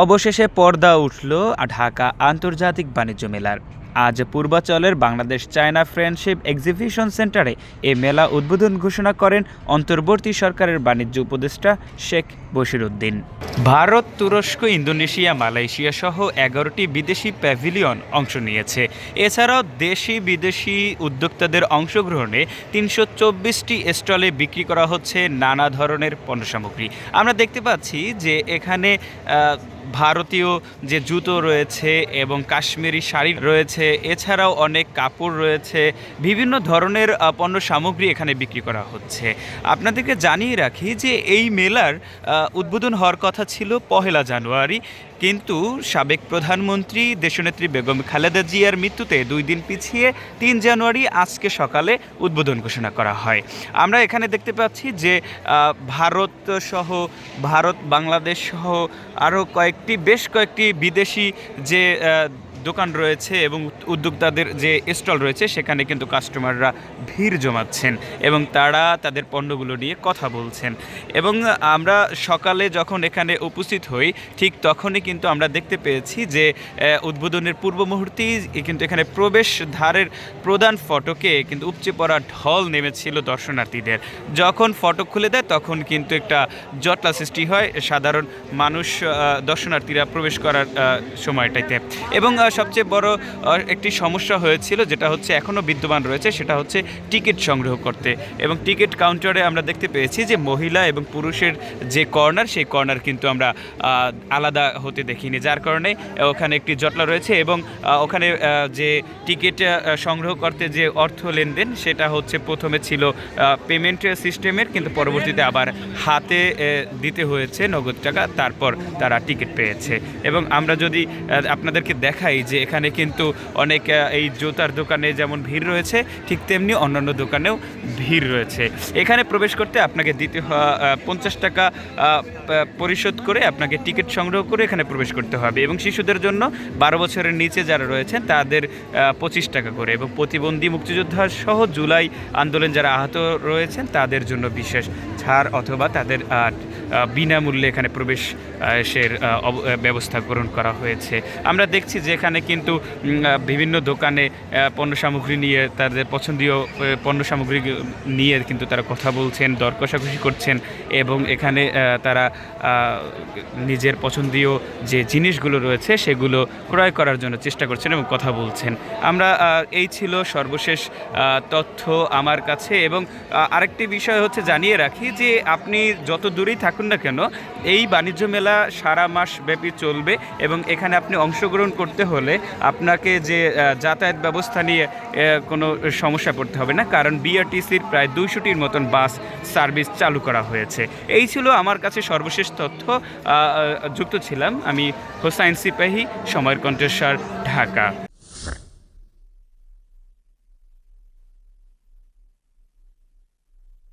অবশেষে পর্দা উঠল ঢাকা আন্তর্জাতিক বাণিজ্য মেলার। আজ পূর্বাচলের বাংলাদেশ চায়না ফ্রেন্ডশিপ এক্সিবিশন সেন্টারে এ মেলা উদ্বোধন ঘোষণা করেন অন্তর্বর্তী সরকারের বাণিজ্য উপদেষ্টা শেখ বশিরউদ্দিন ভারত, তুরস্ক, ইন্দোনেশিয়া, মালয়েশিয়া সহ এগারোটি বিদেশি প্যাভিলিয়ন অংশ নিয়েছে। এছাড়াও দেশি বিদেশি উদ্যোক্তাদের অংশগ্রহণে তিনশো চব্বিশটি স্টলে বিক্রি করা হচ্ছে নানা ধরনের পণ্য সামগ্রী আমরা দেখতে পাচ্ছি যে এখানে ভারতীয় যে জুতো রয়েছে এবং কাশ্মীরি শাড়ি রয়েছে, এছাড়াও অনেক কাপড় রয়েছে, বিভিন্ন ধরনের পণ্য সামগ্রী এখানে বিক্রি করা হচ্ছে। আপনাদেরকে জানিয়ে রাখি যে এই মেলার উদ্বোধন হওয়ার কথা ছিল পহেলা জানুয়ারি, কিন্তু সাবেক প্রধানমন্ত্রী দেশনেত্রী বেগম খালেদা জিয়ার মৃত্যুতে দুই দিন পিছিয়ে তিন জানুয়ারি আজকে সকালে উদ্বোধন ঘোষণা করা হয়। আমরা এখানে দেখতে পাচ্ছি যে ভারত সহ ভারত, বাংলাদেশ সহ আরও কয়েকটি বেশ কয়েকটি বিদেশি যে দোকান রয়েছে এবং উদ্যোক্তাদের যে স্টল রয়েছে সেখানে কিন্তু কাস্টমাররা ভিড় জমাচ্ছেন এবং তারা তাদের পণ্যগুলো নিয়ে কথা বলছেন। এবং আমরা সকালে যখন এখানে উপস্থিত হই ঠিক তখনই কিন্তু আমরা দেখতে পেয়েছি যে উদ্বোধনের পূর্ব মুহূর্তেই কিন্তু এখানে প্রবেশ ধারের প্রধান ফটকে কিন্তু উপচে পড়া ঢল নেমেছিল দর্শনার্থীদের। যখন ফটক খুলে দেয় তখন কিন্তু একটা জটলা সৃষ্টি হয়। সাধারণ মানুষ দর্শনার্থীরা প্রবেশ করার আহ, সময়টাতে এবং সবচেয়ে বড় একটি সমস্যা হয়েছিল, যেটা হচ্ছে এখনও বিদ্যমান রয়েছে, সেটা হচ্ছে টিকিট সংগ্রহ করতে। এবং টিকিট কাউন্টারে আমরা দেখতে পেয়েছি যে মহিলা এবং পুরুষের যে কর্নার, সেই কর্নার কিন্তু আমরা আলাদা হতে দেখিনি। যার কারণে ওখানে একটি জটলা রয়েছে এবং ওখানে যে টিকিট সংগ্রহ করতে যে অর্থ লেনদেন, সেটা হচ্ছে প্রথমে ছিল পেমেন্ট সিস্টেমের কিন্তু পরবর্তীতে আবার হাতে দিতে হয়েছে নগদ টাকা, তারপর তারা টিকিট পেয়েছে। এবং আমরা যদি আপনাদেরকে দেখাই যে এখানে কিন্তু অনেক এই জুতার দোকানে যেমন ভিড় রয়েছে, ঠিক তেমনি অন্যান্য দোকানেও ভিড় রয়েছে। এখানে প্রবেশ করতে আপনাকে দিতে পঞ্চাশ টাকা পরিশোধ করে আপনাকে টিকিট সংগ্রহ করে এখানে প্রবেশ করতে হবে এবং শিশুদের জন্য বারো বছরের নিচে যারা রয়েছেন, তাদের পঁচিশ টাকা করে এবং প্রতিবন্ধী মুক্তিযোদ্ধা সহ জুলাই আন্দোলন যারা আহত রয়েছেন, তাদের জন্য বিশেষ ছাড় অথবা তাদের বিনামূল্যে এখানে প্রবেশ সের ব্যবস্থা গ্রহণ করা হয়েছে। আমরা দেখছি যে এখানে কিন্তু বিভিন্ন দোকানে পণ্য সামগ্রী নিয়ে তাদের পছন্দীয় পণ্য সামগ্রী নিয়ে কিন্তু তারা কথা বলছেন, দর কষাকষি করছেন এবং এখানে তারা নিজের পছন্দীয় যে জিনিসগুলো রয়েছে সেগুলো ক্রয় করার জন্য চেষ্টা করছেন এবং কথা বলছেন। আমরা এই ছিল সর্বশেষ তথ্য আমার কাছে এবং আরেকটি বিষয় হচ্ছে জানিয়ে রাখি যে আপনি যত দূরেই থাকুন না কেন, এই বাণিজ্য মেলা সারা মাস ব্যাপী চলবে এবং এখানে আপনি অংশগ্রহণ করতে হলে আপনাকে যে যাতায়াত ব্যবস্থা নিয়ে কোনো সমস্যা পড়তে হবে না। কারণ বিআরটিসির প্রায় দুইশোটির মতন বাস সার্ভিস চালু করা হয়েছে। এই ছিল আমার কাছে সর্বশেষ তথ্য। যুক্ত ছিলাম আমি হোসাইন সিপাহী সময়ের কণ্ঠস্বর ঢাকা।